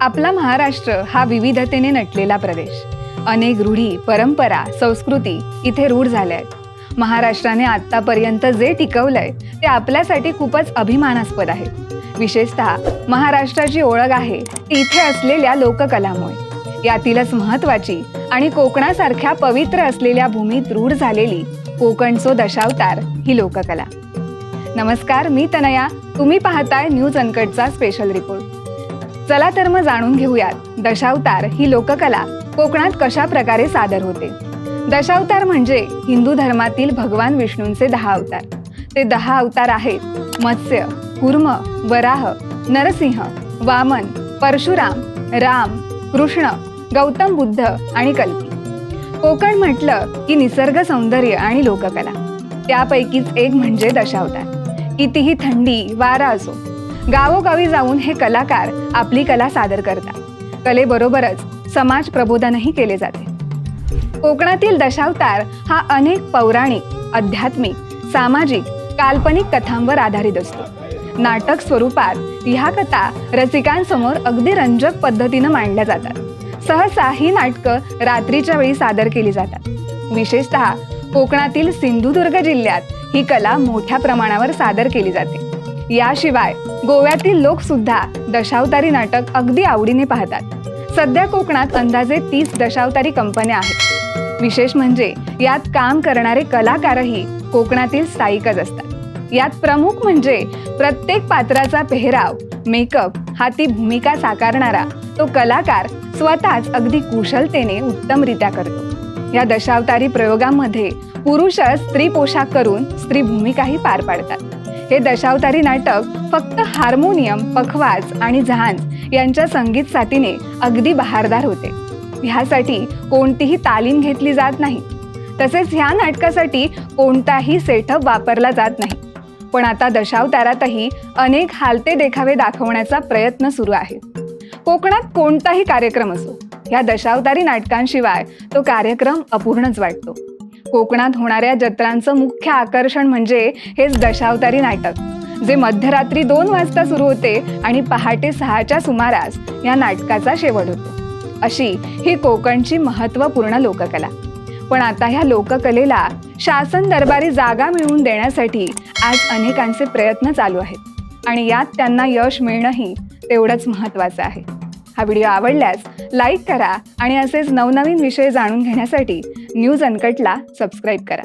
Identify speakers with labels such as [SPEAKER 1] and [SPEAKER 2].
[SPEAKER 1] आपला महाराष्ट्र हा विविधतेने नटलेला प्रदेश. अनेक रूढी परंपरा संस्कृती इथे रूढ झाल्या आहेत महाराष्ट्राने आत्तापर्यंत जे टिकवलंय ते आपल्यासाठी खूपच अभिमानास्पद आहे. विशेषतः महाराष्ट्राची ओळख आहे ती इथे असलेल्या लोककलामुळे. यातीलच महत्वाची आणि कोकणासारख्या पवित्र असलेल्या भूमीत रूढ झालेली कोकणचो दशावतार ही लोककला. नमस्कार मी तनया. तुम्ही पाहताय न्यूज अनकटचा स्पेशल रिपोर्ट. चला तर मग जाणून घेऊयात. दशावतार ही लोककला कोकणात कशा प्रकारे सादर होते? दशावतार म्हणजे हिंदू धर्मातील भगवान विष्णूंचे दहा अवतार. ते दहा अवतार आहेत. मत्स्य कुर्म वराह नरसिंह वामन परशुराम राम कृष्ण गौतम बुद्ध आणि कल्की. कोकण म्हटलं की निसर्ग सौंदर्य आणि लोककला. त्यापैकीच एक म्हणजे दशावतार. कितीही थंडी वारा असो गावोगावी जाऊन हे कलाकार आपली कला सादर करतात. कलेबरोबरच समाज प्रबोधनही केले जाते. कोकणातील दशावतार हा अनेक पौराणिक आध्यात्मिक सामाजिक काल्पनिक कथांवर आधारित असतो. नाटक स्वरूपात ह्या कथा रसिकांसमोर अगदी रंजक पद्धतीनं मांडल्या जातात. सहसा ही नाटकं रात्रीच्या वेळी सादर केली जातात. विशेषतः कोकणातील सिंधुदुर्ग जिल्ह्यात ही कला मोठ्या प्रमाणावर सादर केली जाते. याशिवाय गोव्यातील लोक सुद्धा दशावतारी नाटक अगदी आवडीने पाहतात. सध्या कोकणात अंदाजे तीस दशावतारी कंपन्या आहेत. विशेष म्हणजे यात काम करणारे कलाकारही कोकणातील स्थायिकच असतात. यात प्रमुख म्हणजे प्रत्येक पात्राचा पेहराव मेकअप हा ती भूमिका साकारणारा तो कलाकार स्वतःच अगदी कुशलतेने उत्तमरित्या करतो. या दशावतारी प्रयोगांमध्ये पुरुष स्त्री पोशाख करून स्त्री भूमिकाही पार पाडतात. हे दशावतारी नाटक फक्त हार्मोनियम पखवाज आणि झांज यांच्या संगीत साथीने अगदी बहारदार होते. ह्यासाठी कोणतीही तालीम घेतली जात नाही. तसेच ह्या नाटकासाठी कोणताही सेटअप वापरला जात नाही. पण आता दशावतारातही अनेक हालते देखावे दाखवण्याचा प्रयत्न सुरू आहे. कोकणात कोणताही कार्यक्रम असो ह्या दशावतारी नाटकांशिवाय तो कार्यक्रम अपूर्णच वाटतो. कोकणात होणाऱ्या जत्रांचं मुख्य आकर्षण म्हणजे हेच दशावतारी नाटक जे मध्यरात्री दोन वाजता सुरू होते आणि पहाटे सहाच्या सुमारास या नाटकाचा शेवट होतो. अशी ही कोकणची महत्त्वपूर्ण लोककला. पण आता ह्या लोककलेला शासन दरबारी जागा मिळवून देण्यासाठी आज अनेकांचे प्रयत्न चालू आहेत. आणि यात त्यांना यश मिळणंही तेवढंच महत्त्वाचं आहे. हा व्हिडिओ आवडल्यास लाईक करा आणि असेच नवनवीन विषय जाणून घेण्यासाठी न्यूज अनकटला सबस्क्राईब करा.